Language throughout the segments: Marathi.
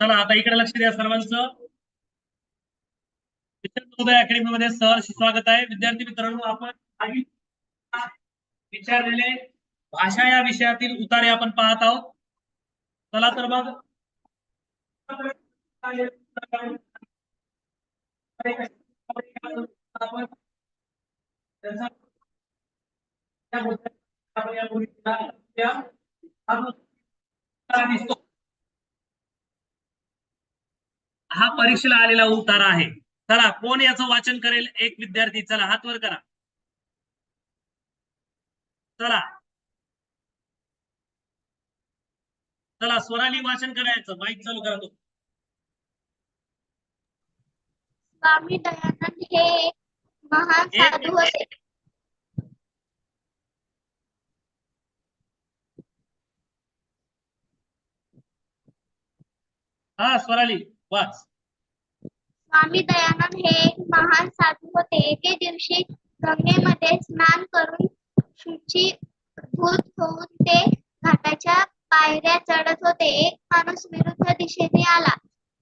चला आता इकडे लक्ष द्या सर्वांचं. अकॅडमी मध्ये सहर्ष स्वागत आहे. विद्यार्थी मित्रांनो आपण विचारलेले भाषा या विषयातील उतारे आपण पाहत आहोत. चला तर मग. या दिसतो हा परीक्षेला आलेला उतारा आहे. चला कोण याचं वाचन करेल? एक विद्यार्थी चला हात वर करा. चला. चला स्वराली वाचन करायचं. माईक चालू करा तो. स्वामी दयानंद हे महान साधू होते. हा स्वराली. वाच स्वामी दयानंद हे एक महान साधू होते. एके दिवशी गंगेमध्ये स्नान करून शुचीभूत होऊन ते घाटाच्या पायऱ्या चढत होते. एक माणूस विरुद्ध दिशेने आला.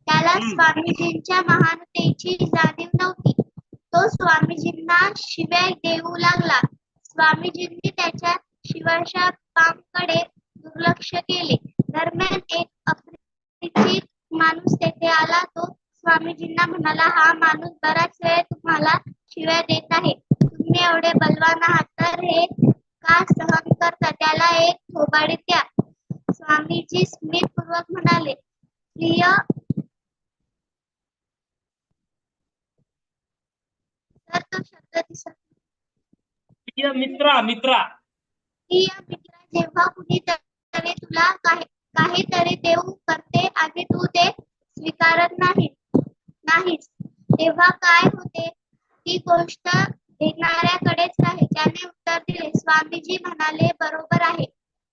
त्याला हम्म. स्वामीजींच्या महानतेची जाणीव नव्हती. तो स्वामीजींना शिव्या देऊ लागला. स्वामीजींनी त्याच्या शिवाशा पामकडे दुर्लक्ष केले. दरम्यान एक अपरिचित माणूस तेथे आला तो स्वामीजींना म्हणाला हा माणूस बराच वेळ तुम्हाला शिव्या देत आहे. तुम्ही एवढे बलवान आहात तर हे का सहन करता? त्याला एक थोबाडी द्या. स्वामीजी स्मितपूर्वक म्हणाले प्रिय तर तो शब्द दिसत प्रिय मित्रा मित्रा. प्रिय मित्रा जेव्हा कुणीतरी तुला काही काहीतरी देऊ करते तू ते स्वीकारत नाही नाहीस. तेव्हा काय होते? ती गोष्ट देणाऱ्याकडेच आहे त्याने उत्तर दिले. स्वामीजी म्हणाले बरोबर आहे.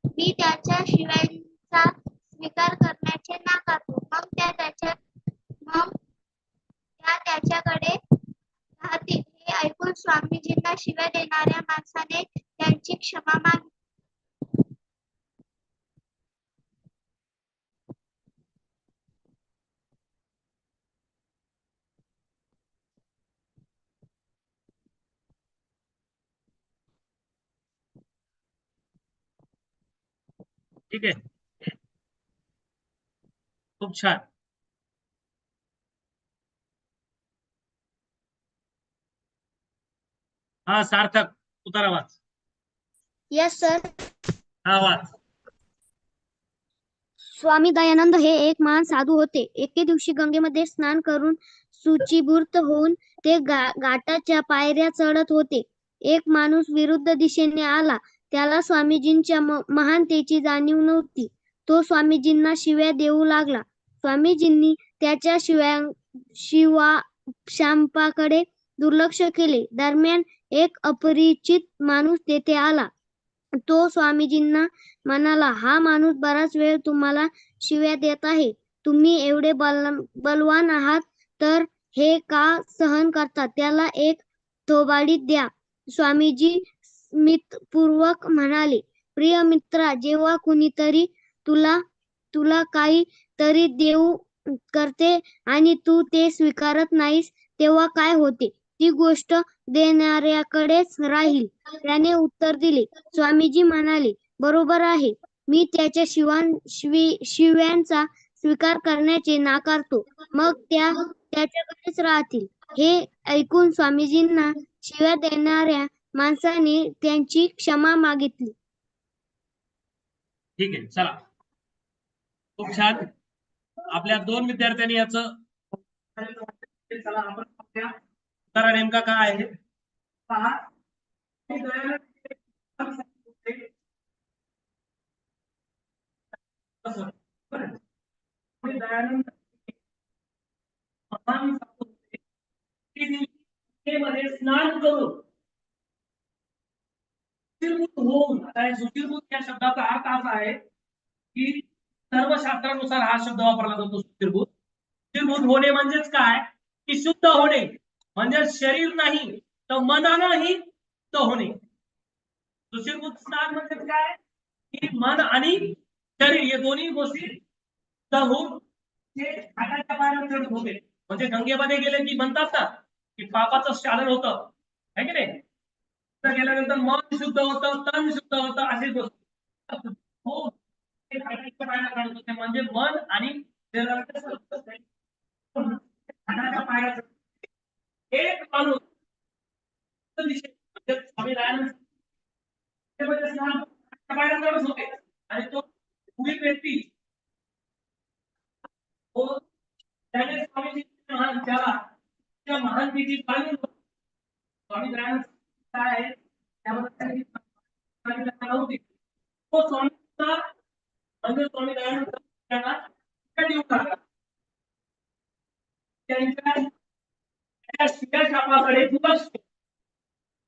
मी त्याच्या शिव्यांचा स्वीकार करण्याचे नाकारतो. मग त्या त्याच्या मग त्या त्याच्याकडे राहतील. हे ऐकून स्वामीजींना शिव्या देणाऱ्या माणसाने त्यांची क्षमा मागितली ठीक आहे? खूप छान. हा सार्थक उतारा वाच. यस सर हा वाच. स्वामी दयानंद हे एक महान साधू होते. एके दिवशी गंगेमध्ये स्नान करून शुचीभूत होऊन ते गा- घाटाच्या पायऱ्या चढत होते. एक माणूस विरुद्ध दिशेने आला. त्याला स्वामीजींच्या महानतेची जाणीव नव्हती. तो स्वामीजींना शिव्या देऊ लागला. स्वामीजींनी त्याच्या शिव्या शिवा शांपाकडे दुर्लक्ष केले. दरम्यान एक अपरिचित माणूस तेथे आला. तो स्वामीजींना म्हणाला हा माणूस बराच वेळ तुम्हाला शिव्या देत आहे. तुम्ही एवढे बल बलवान आहात तर हे का सहन करता? त्याला एक थोबाडीत द्या स्वामीजी स्मितपूर्वक म्हणाले प्रिय मित्रा जेव्हा कुणीतरी तुला तुला काही तरी देऊ करते आणि तू ते स्वीकारत नाहीस तेव्हा काय होते ती गोष्ट देणाऱ्याकडेच राहील. त्याने उत्तर दिले. स्वामीजी म्हणाले बरोबर आहे. मी त्याच्या शिवां शिवी शिव्यांचा स्वीकार करण्याचे नाकारतो. मग त्या त्याच्याकडेच राहतील. हे ऐकून स्वामीजींना शिव्या देणाऱ्या माणसाने त्यांची क्षमा मागितली. ठीक आहे चला. खूप छान. आपल्या दोन विद्यार्थ्यांनी याचं चला आपण नेमका काय आहे दयानंद स्नान करून ज्योतिर्भूत होऊन आता या या शब्दाचा अर्थ असा आहे की सर्व शास्त्रानुसार हा शब्द वापरला जातो ज्योतिर्भूत ज्योतिर्भूत होणे म्हणजेच काय? की शुद्ध होणे. म्हणजे शरीर नाही तर मनानंही शुद्ध होणे. ज्योतिर्भूत स्नान म्हणजेच काय? की मन आणि शरीर हे दोन्ही गोष्टी शुद्ध होऊन ते घाटाच्या पायऱ्या होते. म्हणजे गंगेमध्ये गेले की म्हणतात ना की पापाचं शालन होतं. है की नाही? गेल्यानंतर मन शुद्ध होतं तन शुद्ध होतं अशीच गोष्ट हो पायऱ्या होते म्हणजे मन आणि एक माणूस म्हणजे स्वामी दयानंद पायऱ्या होते आणि तो पुढील व्यक्ती त्याने स्वामीजी महान त्याला त्या महानतेची जाणीव होती. स्वामी दयानंद काय आहे त्यांनी नव्हती तो स्वामीचा म्हणजे स्वामी देऊ लागला त्यांच्या शिव्या शापाकडे दुर्लक्ष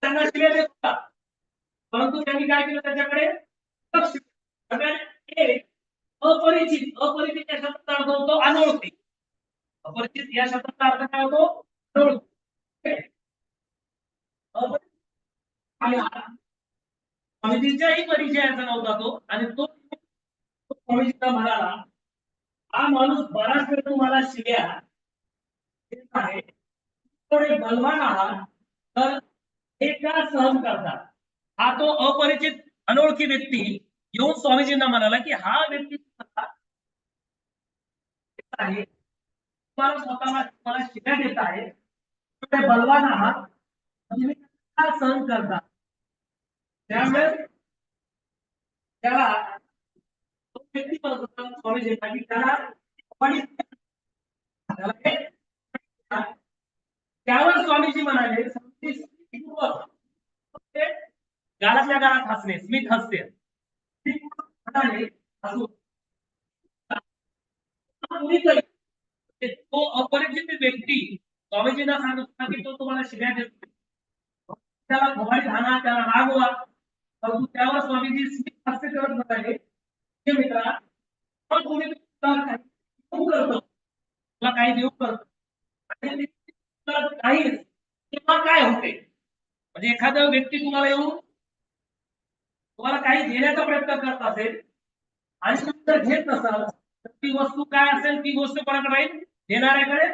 त्यांना शिव्या देत होता. परंतु त्यांनी काय केलं त्याच्याकडे? सगळ्यात अपरिचित अपरिचित या शब्दाचा अर्थ होतो अनोळखी. अपरिचित या शब्दाचा अर्थ काय होतो? अनोळखी. अपरिचित स्वामीजींच्याही परिचयाचा नव्हता तो. आणि तो स्वामीजींना म्हणाला हा माणूस बराच वेळ तुम्हाला शिव्या आहे. बलवान आहात तर हे का सहन करतात? हा तो अपरिचित अनोळखी व्यक्ती येऊन स्वामीजींना म्हणाला की हा व्यक्ती आहे. तुम्हाला स्वतःला तुम्हाला शिव्या देत आहे. बलवान आहात सहन करता त्यामुळे त्याला तो व्यक्ती म्हणत होता की त्याला त्यावर स्वामीजी म्हणाले गालातल्या गालात हसणे स्मित हसते. तो अपरिचित व्यक्ती स्वामीजींना सांगत होता की तो तुम्हाला शिव्या देतो. त्याला भवानी घाला त्याला रागवा परंतु त्यावर स्वामीजी स्मित हास्य करत म्हणाले हे मित्रा पण कोणी काही देऊ करतो. तुला काही देऊ करतो. काही तेव्हा काय होते? म्हणजे एखादा व्यक्ती तुम्हाला येऊन तुम्हाला काही घेण्याचा प्रयत्न करत असेल आणि तुम्ही जर घेत नसाल तर ती वस्तू काय असेल ती गोष्ट कोणाकडे राहील? देणाऱ्याकडे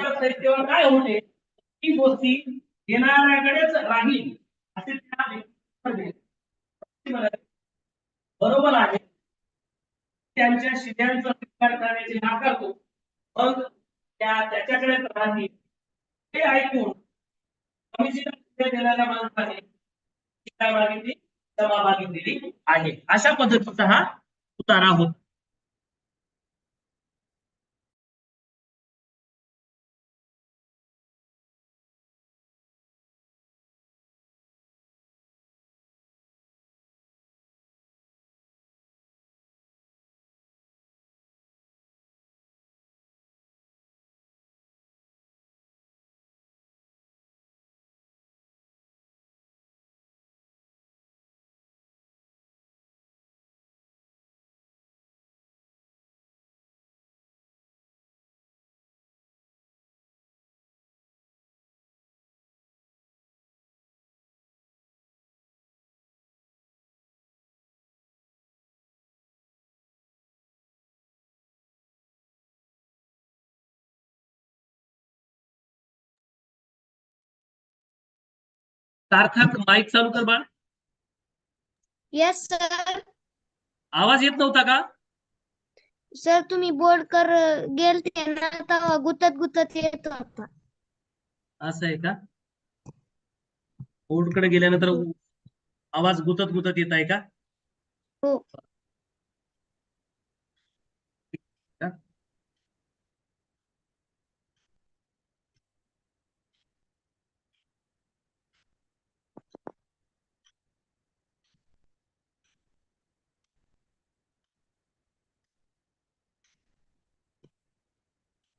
साहित्यावर काय होते? ती गोष्टी येणाऱ्याकडेच राहील असे त्या बरोबर आहे. त्यांच्या शिद्यांचा स्वीकार करण्याचे नाकारतो मग त्या त्याच्याकडेच राहतील हे ऐकून दिलेल्या देणाऱ्या माणसाने ती काय मागितली क्षमा मागितलेली आहे. अशा पद्धतीचा हा उतारा होता. सार्थक माईक चालू कर बाळ. येस सर आवाज येत नव्हता का? सर तुम्ही बोर्ड कर गेलते ना तेव्हा गुतत गुतत येत होता. असं आहे का? बोर्डकडे गेल्यानंतर आवाज गुतत गुतत येत आहे का? हो.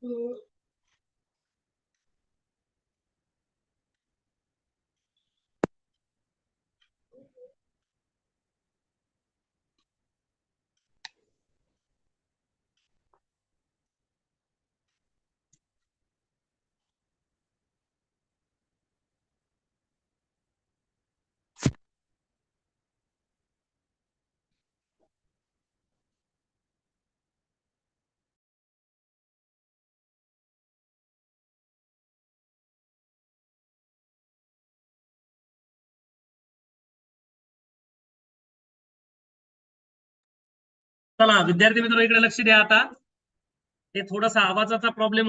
嗯。चला विद्यार्थी मित्र इकडे लक्ष द्या आता. हे थोडासा आवाजाचा प्रॉब्लेम